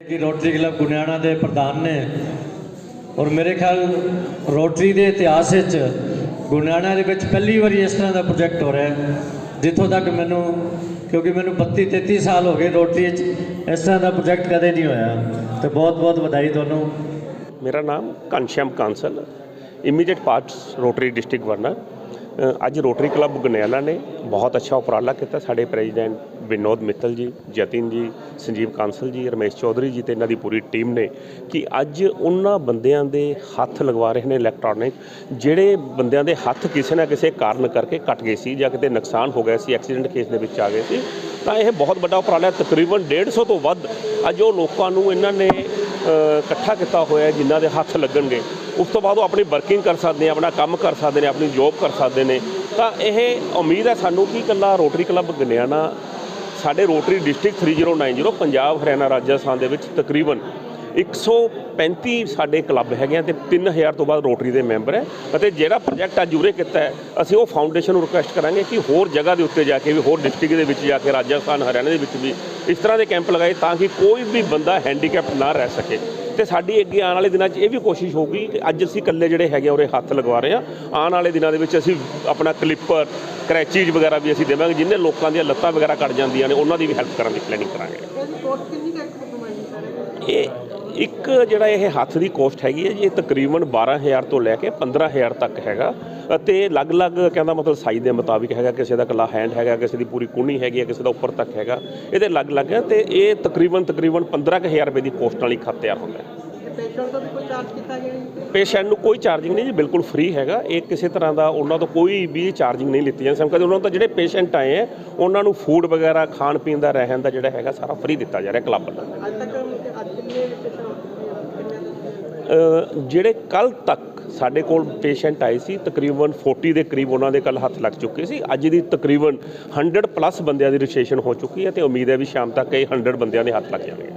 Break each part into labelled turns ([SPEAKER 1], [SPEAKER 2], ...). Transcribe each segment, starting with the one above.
[SPEAKER 1] ਕਿ rotary club Guniana ਦੇ ਪ੍ਰਧਾਨ ਨੇ ਔਰ ਮੇਰੇ ਖਿਆਲ ਰੋਟਰੀ ਦੇ ਇਤਿਹਾਸ ਵਿੱਚ ਗੁਨਿਆਣਾ ਦੇ ਵਿੱਚ ਪਹਿਲੀ ਵਾਰੀ ਇਸ ਤਰ੍ਹਾਂ ਦਾ ਪ੍ਰੋਜੈਕਟ ਹੋ ਰਿਹਾ ਹੈ, ਜਿੱਥੋਂ ਤੱਕ ਮੈਨੂੰ, ਕਿਉਂਕਿ ਮੈਨੂੰ 32 33 ਸਾਲ ਹੋ ਗਏ ਰੋਟਰੀ ਵਿੱਚ ਇਸ ਤਰ੍ਹਾਂ ਦਾ ਪ੍ਰੋਜੈਕਟ ਕਦੇ ਨਹੀਂ ਹੋਇਆ ਤੇ ਬਹੁਤ ਬਹੁਤ ਵਧਾਈ ਤੁਹਾਨੂੰ।
[SPEAKER 2] ਮੇਰਾ ਨਾਮ Ghanshyam Kansal immediate past rotary district ਵਰਨਾ। ਅੱਜ ਰੋਟਰੀ ਕਲੱਬ ਗਨਿਆਲਾ ਨੇ ਬਹੁਤ ਅੱਛਾ ਉਪਰਾਲਾ ਕੀਤਾ। ਸਾਡੇ ਪ੍ਰੈਜ਼ੀਡੈਂਟ ਵਿਨੋਦ ਮਿੱਤਲ ਜੀ, ਜਤਿਨ ਜੀ, ਸੰਜੀਵ ਕਾਂਸਲ ਜੀ, ਰਮੇਸ਼ ਚੌਧਰੀ ਜੀ ਤੇ ਇਹਨਾਂ ਦੀ ਪੂਰੀ ਟੀਮ ਨੇ ਕਿ ਅੱਜ ਉਹਨਾਂ ਬੰਦਿਆਂ ਦੇ ਹੱਥ ਲਗਵਾ ਰਹੇ ਨੇ ਇਲੈਕਟ੍ਰੋਨਿਕ ਜਿਹੜੇ ਬੰਦਿਆਂ ਦੇ ਹੱਥ ਕਿਸੇ ਨਾ ਕਿਸੇ ਕਾਰਨ ਕਰਕੇ ਕੱਟ ਗਏ ਸੀ ਜਾਂ ਕਿਤੇ ਨੁਕਸਾਨ ਹੋ ਗਿਆ ਸੀ ਐਕਸੀਡੈਂਟ ਕੇਸ ਦੇ ਵਿੱਚ ਆ ਗਏ ਸੀ, ਤਾਂ ਇਹ ਬਹੁਤ ਵੱਡਾ ਉਪਰਾਲਾ ਹੈ। ਤਕਰੀਬਨ 150 ਤੋਂ ਵੱਧ ਅੱਜ ਉਹ ਲੋਕਾਂ ਨੂੰ ਇਹਨਾਂ ਨੇ ਇਕੱਠਾ ਕੀਤਾ ਹੋਇਆ ਜਿਨ੍ਹਾਂ ਦੇ ਹੱਥ ਲੱਗਣਗੇ। ਉਸ ਤੋਂ ਬਾਅਦ ਉਹ ਆਪਣੀ ਵਰਕਿੰਗ ਕਰ ਸਕਦੇ ਨੇ, ਆਪਣਾ ਕੰਮ ਕਰ ਸਕਦੇ ਨੇ, ਆਪਣੀ ਜੌਬ ਕਰ ਸਕਦੇ ਨੇ। ਤਾਂ ਇਹ ਉਮੀਦ ਹੈ ਸਾਨੂੰ ਕਿ ਇਕੱਲਾ ਰੋਟਰੀ ਕਲੱਬ ਗਨਿਆਣਾ ਸਾਡੇ ਰੋਟਰੀ ਡਿਸਟ੍ਰਿਕਟ 3090 ਪੰਜਾਬ, ਹਰਿਆਣਾ, ਰਾਜਸਥਾਨ ਦੇ ਵਿੱਚ ਤਕਰੀਬਨ 135 ਸਾਡੇ ਕਲੱਬ ਹੈਗੇ ਆ ਤੇ 3000 ਤੋਂ ਬਾਅਦ ਰੋਟਰੀ ਦੇ ਮੈਂਬਰ ਹੈ। ਅਤੇ ਜਿਹੜਾ ਪ੍ਰੋਜੈਕਟ ਅੱਜ ਉਰੇ ਕੀਤਾ ਹੈ, ਅਸੀਂ ਉਹ ਫਾਊਂਡੇਸ਼ਨ ਨੂੰ ਰਿਕੁਐਸਟ ਕਰਾਂਗੇ ਕਿ ਹੋਰ ਜਗ੍ਹਾ ਦੇ ਉੱਤੇ ਜਾ ਕੇ ਵੀ, ਹੋਰ ਡਿਸਟ੍ਰਿਕਟ ਦੇ ਵਿੱਚ ਜਾ ਕੇ, ਰਾਜਸਥਾਨ, ਹਰਿਆਣਾ ਦੇ ਵਿੱਚ ਵੀ ਇਸ ਤਰ੍ਹਾਂ ਦੇ ਕੈਂਪ ਲਗਾਏ ਤਾਂ ਕਿ ਕੋਈ ਵੀ ਬੰਦਾ ਹੈਂਡੀਕੈਪ ਨਾ ਰਹਿ ਸਕੇ। ਤੇ ਸਾਡੀ ਅੱਗੇ ਆਉਣ ਵਾਲੇ ਦਿਨਾਂ 'ਚ ਇਹ ਵੀ ਕੋਸ਼ਿਸ਼ ਹੋਊਗੀ ਕਿ ਅੱਜ ਅਸੀਂ ਇਕੱਲੇ ਜਿਹੜੇ ਹੈਗੇ ਉਰੇ ਹੱਥ ਲਗਵਾ ਰਹੇ ਆ ਆਉਣ ਵਾਲੇ ਦਿਨਾਂ ਦੇ ਵਿੱਚ ਅਸੀਂ ਆਪਣਾ ਕਲਿੱਪਰ ਕਰੈਚੀਜ਼ ਵਗੈਰਾ ਵੀ ਅਸੀਂ ਦੇਵਾਂਗੇ ਜਿੰਨੇ ਲੋਕਾਂ ਦੀਆਂ ਲੱਤਾਂ ਵਗੈਰਾ ਕੱਟ ਜਾਂਦੀਆਂ ਨੇ ਉਹਨਾਂ ਦੀ ਵੀ ਹੈਲਪ ਕਰਨ ਦੀ ਪਲੈਨਿੰਗ ਕਰਾਂਗੇ ਇਹ ਇੱਕ ਜਿਹੜਾ ਇਹ ਹੱਥ ਦੀ ਕੋਸਟ ਹੈਗੀ ਹੈ ਜੀ ਇਹ ਤਕਰੀਬਨ 12000 ਤੋਂ ਲੈ ਕੇ 15000 ਤੱਕ ਹੈਗਾ। ਅਤੇ ਅਲੱਗ-ਅਲੱਗ ਕਹਿੰਦਾ ਮਤਲਬ ਸਾਈਜ਼ ਦੇ ਮੁਤਾਬਿਕ ਹੈਗਾ ਕਿਸੇ ਦਾ ਇਕੱਲਾ ਹੈਂਡ ਹੈਗਾ ਕਿਸੇ ਦੀ ਪੂਰੀ ਕੁਣੀ ਹੈਗੀ ਹੈ ਕਿਸੇ ਦਾ ਉੱਪਰ ਤੱਕ ਹੈਗਾ। ਇਹਦੇ ਅਲੱਗ-ਅਲੱਗ ਹੈ ਤੇ ਇਹ ਤਕਰੀਬਨ ਤਕਰੀਬਨ 15000 ਰੁਪਏ ਦੀ ਕੋਸਟ ਹੀ ਖਤ ਤਿਆਰ ਹੁੰਦਾ ਹੈ।
[SPEAKER 3] ਪੇਸ਼ੈਂਟ
[SPEAKER 2] ਨੂੰ ਕੋਈ ਚਾਰਜਿੰਗ ਨਹੀਂ ਜੀ ਬਿਲਕੁਲ ਫ੍ਰੀ ਹੈਗਾ। ਇਹ ਕਿਸੇ ਤਰ੍ਹਾਂ ਦਾ ਉਹਨਾਂ ਤੋਂ ਕੋਈ ਵੀ ਚਾਰਜਿੰਗ ਨਹੀਂ ਲਿੱਤੀ ਜਾਂਦੀ। ਸਮਕਾ ਉਹਨਾਂ ਤੋਂ ਜਿਹੜੇ ਪੇਸ਼ੈਂਟ ਆਏ ਹੈ ਉਹਨਾਂ ਨੂੰ ਫੂਡ ਵਗੈਰਾ ਖਾਣ ਪੀਣ ਦਾ ਰਹਿਣ ਦਾ ਜਿਹੜਾ ਹੈਗਾ ਸਾਰਾ ਫ੍ਰੀ ਦਿੱਤਾ ਜਾ ਰਿਹਾ ਕਲੱਬ ਵੱਲੋਂ ਜਿਹੜੇ ਕੱਲ ਤੱਕ ਸਾਡੇ ਕੋਲ ਪੇਸ਼ੈਂਟ ਆਏ ਸੀ ਤਕਰੀਬਨ 40 ਦੇ ਕਰੀਬ ਉਹਨਾਂ ਦੇ ਕੱਲ ਹੱਥ ਲੱਗ ਚੁੱਕੇ ਸੀ। ਅੱਜ ਦੀ ਤਕਰੀਬਨ 100 ਪਲੱਸ ਬੰਦਿਆਂ ਦੀ ਰਜਿਸਟ੍ਰੇਸ਼ਨ ਹੋ ਚੁੱਕੀ ਹੈ ਤੇ ਉਮੀਦ ਹੈ ਵੀ ਸ਼ਾਮ ਤੱਕ ਇਹ 100 ਬੰਦਿਆਂ ਦੇ ਹੱਥ ਲੱਗ ਜਾਣਗੇ।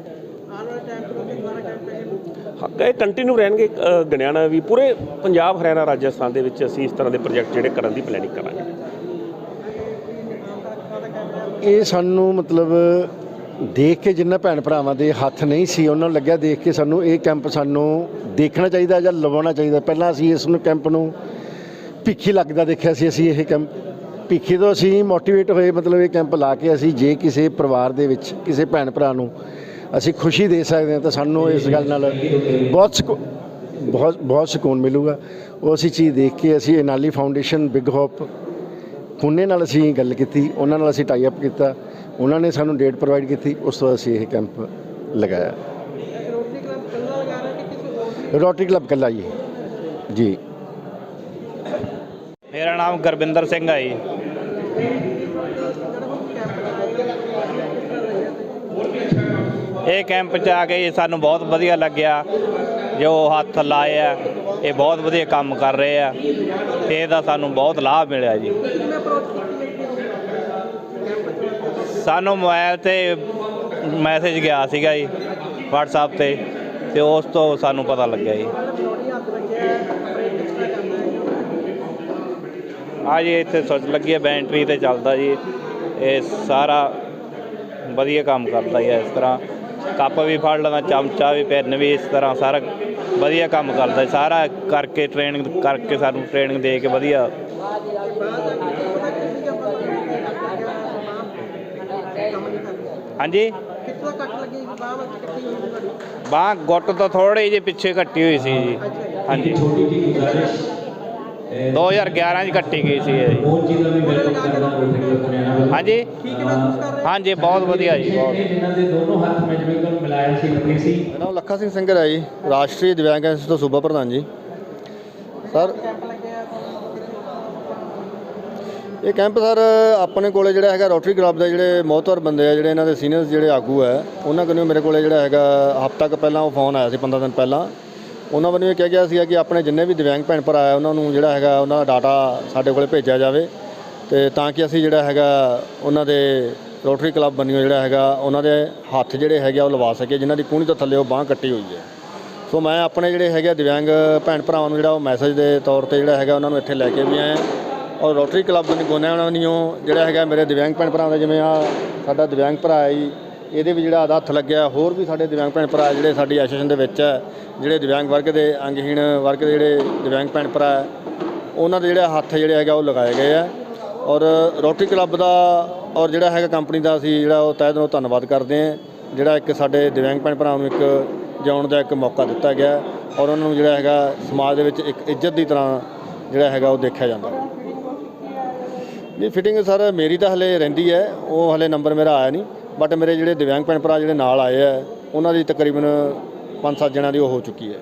[SPEAKER 3] ਇਹ
[SPEAKER 2] ਕੰਟੀਨਿਊ ਰਹਿਣਗੇ ਅ, ਗਣਿਆਣਾ ਵੀ। ਪੂਰੇ ਪੰਜਾਬ ਹਰਿਆਣਾ ਰਾਜਸਥਾਨ ਦੇ ਵਿੱਚ ਅਸੀਂ ਇਸ ਤਰ੍ਹਾਂ ਦੇ ਪ੍ਰੋਜੈਕਟ ਜਿਹੜੇ ਕਰਨ ਦੀ ਪਲੈਨਿੰਗ ਕਰਾਂਗੇ।
[SPEAKER 4] ਇਹ ਸਾਨੂੰ ਮਤਲਬ ਦੇਖ ਕੇ ਜਿੰਨਾ ਭੈਣ ਭਰਾਵਾਂ ਦੇ ਹੱਥ ਨਹੀਂ ਸੀ, ਉਹਨਾਂ ਨੂੰ ਲੱਗਿਆ ਦੇਖ ਕੇ ਸਾਨੂੰ ਇਹ ਕੈਂਪ ਸਾਨੂੰ ਦੇਖਣਾ ਚਾਹੀਦਾ ਜਾਂ ਲਵਾਉਣਾ ਚਾਹੀਦਾ। ਪਹਿਲਾਂ ਅਸੀਂ ਇਸ ਨੂੰ ਕੈਂਪ ਨੂੰ ਭਿੱਖੀ ਲੱਗਦਾ ਦੇਖਿਆ ਸੀ ਅਸੀਂ ਇਹ ਕੈਂਪ ਭਿੱਖੀ ਤੋਂ ਅਸੀਂ ਮੋਟੀਵੇਟ ਹੋਏ, ਮਤਲਬ ਇਹ ਕੈਂਪ ਲਾ ਕੇ ਅਸੀਂ ਜੇ ਕਿਸੇ ਪਰਿਵਾਰ ਦੇ ਵਿੱਚ ਕਿਸੇ ਭੈਣ ਭਰਾ ਨੂੰ ਅਸੀਂ ਖੁਸ਼ੀ ਦੇ ਸਕਦੇ ਹਾਂ ਤਾਂ ਸਾਨੂੰ ਇਸ ਗੱਲ ਨਾਲ ਬਹੁਤ ਸਕੂ- ਬਹੁਤ ਬਹੁਤ ਸਕੂਨ ਮਿਲੂਗਾ। ਉਹ ਅਸੀਂ ਚੀਜ਼ ਦੇਖ ਕੇ ਅਸੀਂ ਅਨਾਲੀ ਫਾਊਂਡੇਸ਼ਨ ਬਿਗ ਹੋਪ ਪੁਣੇ ਨਾਲ ਅਸੀਂ ਗੱਲ ਕੀਤੀ, ਉਹਨਾਂ ਨਾਲ ਅਸੀਂ ਟਾਈ ਅਪ ਕੀਤਾ। ਉਹਨਾਂ ਨੇ ਸਾਨੂੰ ਡੇਟ ਪ੍ਰੋਵਾਈਡ ਕੀਤੀ, ਉਸ ਤੋਂ ਬਾਅਦ ਅਸੀਂ ਇਹ ਕੈਂਪ ਲਗਾਇਆ।
[SPEAKER 3] ਰੋਟਰੀ ਕਲੱਬ ਕੱਲਾ
[SPEAKER 4] ਜੀ ਜੀ।
[SPEAKER 5] ਮੇਰਾ ਨਾਮ ਗੁਰਵਿੰਦਰ ਸਿੰਘ ਹੈ ਜੀ। ਇਹ ਕੈਂਪ 'ਚ ਆ ਕੇ ਸਾਨੂੰ ਬਹੁਤ ਵਧੀਆ ਲੱਗਿਆ। ਜੋ ਹੱਥ ਲਾਏ ਆ, ਇਹ ਬਹੁਤ ਵਧੀਆ ਕੰਮ ਕਰ ਰਹੇ ਆ। ਤੇ ਇਹਦਾ ਸਾਨੂੰ ਬਹੁਤ ਲਾਭ ਮਿਲਿਆ ਜੀ
[SPEAKER 3] ਕਿਵੇਂ ਅਪਰੋਚ ਕੀਤੀ ਕੈਂਪ
[SPEAKER 5] ਸਾਨੂੰ ਮੋਬਾਈਲ ਤੇ ਮੈਸੇਜ ਗਿਆ ਸੀਗਾ ਜੀ, WhatsApp ਤੇ ਤੇ ਉਸ ਤੋਂ ਸਾਨੂੰ ਪਤਾ ਲੱਗਿਆ ਜੀ।
[SPEAKER 3] ਥੋੜੀ
[SPEAKER 5] ਆ ਜੀ, ਇੱਥੇ ਸੁੱਚ ਲੱਗੀ ਹੈ, ਬੈਟਰੀ ਤੇ ਚੱਲਦਾ ਜੀ। ਇਹ ਸਾਰਾ ਵਧੀਆ ਕੰਮ ਕਰਦਾ ਜੀ ਇਸ ਤਰ੍ਹਾਂ। ਕੱਪ ਵੀ ਫੜ ਲੈਂਦਾ, ਚਮਚਾ ਵੀ, ਪੈਨ ਵੀ ਇਸ ਤਰ੍ਹਾਂ ਸਾਰਾ ਵਧੀਆ ਕੰਮ ਕਰਦਾ ਜੀ। ਸਾਰਾ ਕਰਕੇ ਟ੍ਰੇਨਿੰਗ ਕਰਕੇ ਸਾਨੂੰ ਟ੍ਰੇਨਿੰਗ ਦੇ ਕੇ ਵਧੀਆ
[SPEAKER 3] ਬਾਅਦ ਜਾ ਕੇ ਪਤਾ ਕਿੰਨੀ ਜਮਾ ਕੰਮ ਨਹੀਂ ਕਰਦਾ
[SPEAKER 5] ਹਾਂਜੀ।
[SPEAKER 3] ਕਿੱਥੋਂ ਕੱਟ ਲੱਗੀ ਬਾਹ ਵਿੱਚ ਕਿੱਥੇ ਹੋਈ ਤੁਹਾਡੀ?
[SPEAKER 5] ਬਾਹ ਗੁੱਟ ਤੋਂ ਥੋੜੀ ਜਿਹੀ ਪਿੱਛੇ ਕੱਟੀ ਹੋਈ ਸੀ ਜੀ। ਹਾਂਜੀ। 2011 ਚ ਕੱਟੀ ਗਈ ਸੀ ਜੀ। ਹਾਂਜੀ।
[SPEAKER 3] ਠੀਕ ਹੈ ਮਹਿਸੂਸ ਕਰ ਰਹੇ
[SPEAKER 5] ਹਾਂਜੀ ਬਹੁਤ ਵਧੀਆ ਜੀ ਬਹੁਤ।
[SPEAKER 6] ਮੇਰਾ ਨਾਮ ਲੱਖਾ ਸਿੰਘ ਸਿੰਘਰ ਹੈ ਜੀ ਰਾਸ਼ਟਰੀ ਦਿਵਿਆਂਗ ਐਸੋਸੀਏਸ਼ਨ ਤੋਂ ਸੂਬਾ ਪ੍ਰਧਾਨ ਜੀ। ਸਰ ਇਹ ਕੈਂਪ ਸਰ, ਆਪਣੇ ਕੋਲੇ ਜਿਹੜਾ ਹੈਗਾ ਰੋਟਰੀ ਕਲੱਬ ਦੇ ਜਿਹੜੇ ਮੋਹਤਵਰ ਬੰਦੇ ਆ, ਜਿਹੜੇ ਇਹਨਾਂ ਦੇ ਸੀਨੀਅਰਸ ਜਿਹੜੇ ਆਗੂ ਹੈ ਉਹਨਾਂ ਕੋਲੋਂ ਮੇਰੇ ਕੋਲੇ ਜਿਹੜਾ ਹੈਗਾ ਹਫ਼ਤਾ ਕੁ ਪਹਿਲਾਂ ਉਹ ਫੋਨ ਆਇਆ ਸੀ 15 ਦਿਨ ਪਹਿਲਾਂ। ਉਹਨਾਂ ਵੱਲੋਂ ਇਹ ਕਿਹਾ ਗਿਆ ਸੀਗਾ ਕਿ ਆਪਣੇ ਜਿੰਨੇ ਵੀ ਦਿਵਿਆਂਗ ਭੈਣ ਭਰਾ ਆ, ਉਹਨਾਂ ਨੂੰ ਜਿਹੜਾ ਹੈਗਾ ਉਹਨਾਂ ਦਾ ਡਾਟਾ ਸਾਡੇ ਕੋਲੇ ਭੇਜਿਆ ਜਾਵੇ ਤੇ ਤਾਂ ਕਿ ਅਸੀਂ ਜਿਹੜਾ ਹੈਗਾ ਉਹਨਾਂ ਦੇ ਰੋਟਰੀ ਕਲੱਬ ਬੰਨਿਓ ਜਿਹੜਾ ਹੈਗਾ ਉਹਨਾਂ ਦੇ ਹੱਥ ਜਿਹੜੇ ਹੈਗੇ ਆ ਉਹ ਲਵਾ ਸਕੀਏ, ਜਿਨ੍ਹਾਂ ਦੀ ਕੂਣੀ ਤੋਂ ਥੱਲੇ ਉਹ ਬਾਹ ਕੱਟੀ ਹੋਈ ਹੈ। ਸੋ ਮੈਂ ਆਪਣੇ ਜਿਹੜੇ ਹੈਗੇ ਆ ਦਿਵਿਆਂਗ ਭੈਣ ਭਰਾਵਾਂ ਨੂੰ ਜਿਹੜਾ ਉਹ ਮੈਸੇਜ ਦੇ ਤੌਰ ਤੇ ਜਿਹੜਾ ਹੈਗਾ ਉਹਨਾਂ ਨੂੰ ਇੱਥੇ ਲੈ ਕੇ ਵੀ ਆਇਆ। ਹਾਂ ਔਰ ਰੋਟਰੀ ਕਲੱਬ ਨੇ ਉਹਨਾਂ ਵੱਲੋਂ ਜਿਹੜਾ ਹੈਗਾ ਮੇਰੇ ਦਿਵਿਆਂਗ ਭੈਣ ਭਰਾਵਾਂ ਦਾ ਜਿਵੇਂ ਆ ਸਾਡਾ ਦਿਵਿਆਂਗ ਭਰਾ ਹੈ ਜੀ, ਇਹਦੇ ਵੀ ਜਿਹੜਾ ਆਦਾ ਹੱਥ ਲੱਗਿਆ, ਹੋਰ ਵੀ ਸਾਡੇ ਦਿਵਿਆਂਗ ਭੈਣ ਭਰਾ ਜਿਹੜੇ ਸਾਡੀ ਐਸੋਸੀਏਸ਼ਨ ਦੇ ਵਿੱਚ ਹੈ ਜਿਹੜੇ ਦਿਵਿਆਂਗ ਵਰਗ ਦੇ ਅੰਗਹੀਣ ਵਰਗ ਦੇ ਜਿਹੜੇ ਦਿਵਿਆਂਗ ਭੈਣ ਭਰਾ ਹੈ, ਉਹਨਾਂ ਦੇ ਜਿਹੜਾ ਹੱਥ ਜਿਹੜੇ ਹੈਗਾ ਉਹ ਲਗਾਏ ਗਏ ਆ। ਔਰ ਰੋਟਰੀ ਕਲੱਬ ਦਾ ਔਰ ਜਿਹੜਾ ਹੈਗਾ ਕੰਪਨੀ ਦਾ ਅਸੀਂ ਜਿਹੜਾ ਉਹ ਤਹਿ ਦਿਲੋਂ ਧੰਨਵਾਦ ਕਰਦੇ ਹਾਂ, ਜਿਹੜਾ ਇੱਕ ਸਾਡੇ ਦਿਵਿਆਂਗ ਭੈਣ ਭਰਾਵਾਂ ਨੂੰ ਇੱਕ ਜਿਉਣ ਦਾ ਇੱਕ ਮੌਕਾ ਦਿੱਤਾ ਗਿਆ, ਔਰ ਉਹਨਾਂ ਨੂੰ ਜਿਹੜਾ ਹੈਗਾ ਸਮਾਜ ਦੇ ਵਿੱਚ ਇੱਕ ਇੱਜ਼ਤ ਦੀ ਤਰ੍ਹਾਂ ਜਿਹੜਾ ਹੈਗਾ ਉਹ ਦੇਖਿਆ ਜਾਂਦਾ। ਨਹੀਂ ਫਿਟਿੰਗ ਸਰ, ਮੇਰੀ ਤਾਂ ਹਲੇ ਰਹਿੰਦੀ ਹੈ, ਉਹ ਹਲੇ ਨੰਬਰ ਮੇਰਾ ਆਇਆ ਨਹੀਂ ਬਟ ਮੇਰੇ ਜਿਹੜੇ ਦਿਵਿਆਂਗ ਭੈਣ ਭਰਾ ਜਿਹੜੇ ਨਾਲ ਆਏ ਆ, ਉਹਨਾਂ ਦੀ ਤਕਰੀਬਨ 5-7 ਜਣਿਆਂ ਦੀ ਉਹ ਹੋ ਚੁੱਕੀ ਹੈ।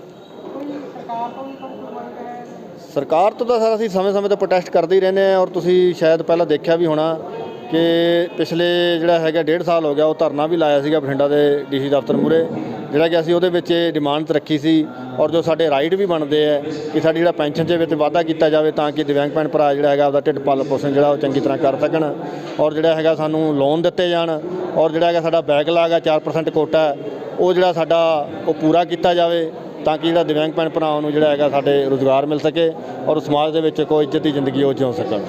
[SPEAKER 3] ਸਰਕਾਰ ਤੋਂ
[SPEAKER 6] ਤਾਂ ਸਰ ਅਸੀਂ ਸਮੇਂ-ਸਮੇਂ ਤੇ ਪ੍ਰੋਟੈਸਟ ਕਰਦੇ ਹੀ ਰਹਿੰਦੇ ਆ ਔਰ ਤੁਸੀਂ ਸ਼ਾਇਦ ਪਹਿਲਾਂ ਦੇਖਿਆ ਵੀ ਹੋਣਾ ਕਿ ਪਿਛਲੇ ਜਿਹੜਾ ਹੈਗਾ ਡੇਢ ਸਾਲ ਹੋ ਗਿਆ, ਉਹ ਧਰਨਾ ਵੀ ਲਾਇਆ ਸੀਗਾ ਬਠਿੰਡਾ ਦੇ ਡੀਸੀ ਦਫ਼ਤਰ ਮੂਰੇ ਜਿਹੜਾ ਕਿ ਅਸੀਂ ਉਹਦੇ ਵਿੱਚ ਇਹ ਡਿਮਾਂਡ ਰੱਖੀ ਸੀ ਔਰ ਜੋ ਸਾਡੇ ਰਾਈਟ ਵੀ ਬਣਦੇ ਆ ਕਿ ਸਾਡੀ ਜਿਹੜਾ ਪੈਨਸ਼ਨ ਦੇ ਵਿੱਚ ਵਾਧਾ ਕੀਤਾ ਜਾਵੇ ਤਾਂ ਕਿ ਦਿਵਿਆਂਗ ਭੈਣ ਭਰਾ ਜਿਹੜਾ ਹੈਗਾ ਉਹਦਾ ਢਿੱਡ ਪਾਲ ਪੋਸ਼ਣ ਜਿਹੜਾ ਉਹ ਚੰਗੀ ਤਰ੍ਹਾਂ ਕਰ ਸਕਣ ਔਰ ਜਿਹੜਾ ਹੈਗਾ ਸਾਨੂੰ ਲੋਨ ਦਿੱਤੇ ਜਾਣ ਔਰ ਜਿਹੜਾ ਹੈਗਾ ਸਾਡਾ ਬੈਕਲਾਗ ਆ 4% ਕੋਟਾ ਹੈ, ਉਹ ਜਿਹੜਾ ਸਾਡਾ ਉਹ ਪੂਰਾ ਕੀਤਾ ਜਾਵੇ ਤਾਂ ਕਿ ਜਿਹੜਾ ਦਿਵਿਆਂਗ ਭੈਣ ਭਰਾਵਾਂ ਨੂੰ ਜਿਹੜਾ ਹੈਗਾ ਸਾਡੇ ਰੋਜ਼ਗਾਰ ਮਿਲ ਸਕੇ ਔਰ ਸਮਾਜ ਦੇ ਵਿੱਚ ਕੋਈ ਇੱਜ਼ਤ ਦੀ ਜ਼ਿੰਦਗੀ ਉਹ ਜਿਉ ਸਕਣ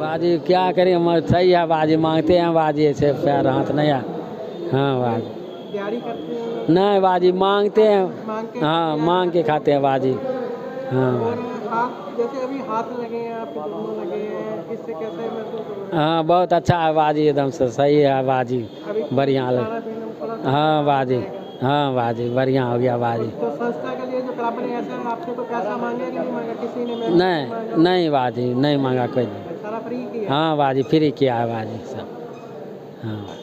[SPEAKER 7] बाजी क्या करें हम सही है बाजी मांगते हैं बाजी से पैर हाथ नहीं है हाँ बाजी
[SPEAKER 3] दिहाड़ी करते हैं?
[SPEAKER 7] नहीं बाजी मांगते हैं।
[SPEAKER 3] मांग के
[SPEAKER 7] हाँ मांग के खाते हैं बाजी। हाँ।
[SPEAKER 3] जैसे अभी हाथ लगे हैं आपके लगे हैं इससे कैसे महसूस हाँ
[SPEAKER 7] बहुत अच्छा है बाजी एकदम से सही है बाजी। बढ़िया लग हाँ बाजी। हाँ बाजी बढ़िया हो गया बाजी।
[SPEAKER 3] तो संस्था के लिए जो क्लब ने ऐसा आपने तो पैसा मांगा कि नहीं मांगा? किसी ने
[SPEAKER 7] नहीं नहीं बाजी नहीं मांगा कोई। नहीं हाँ बाजी फ्री किया है बाजी सब हाँ।